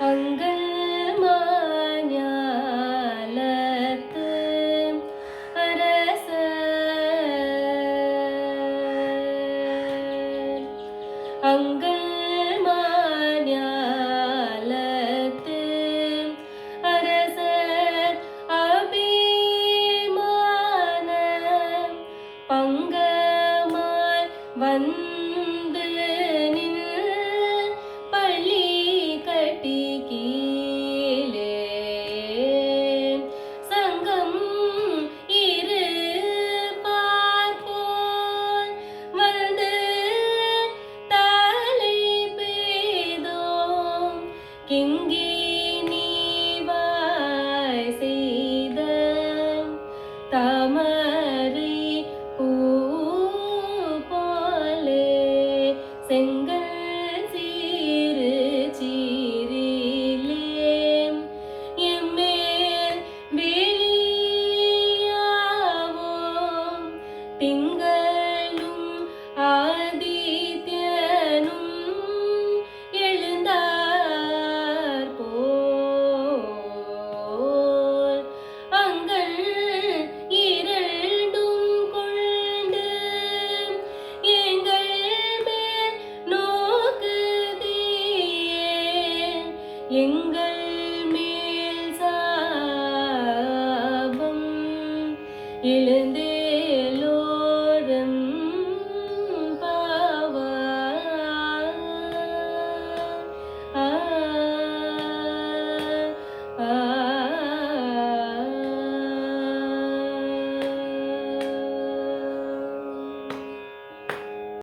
അങ്കൾ മാഞ്ഞാലത്ത് അരസ. അങ്കൾ മാഞ്ഞാലത്ത് தாமரை பூ போலே செங்கல் சீரு சீரிலே எம்மேல் வெளியாவோம் திங்கள் எங்கள் மேல் சாபம் எழுந்தே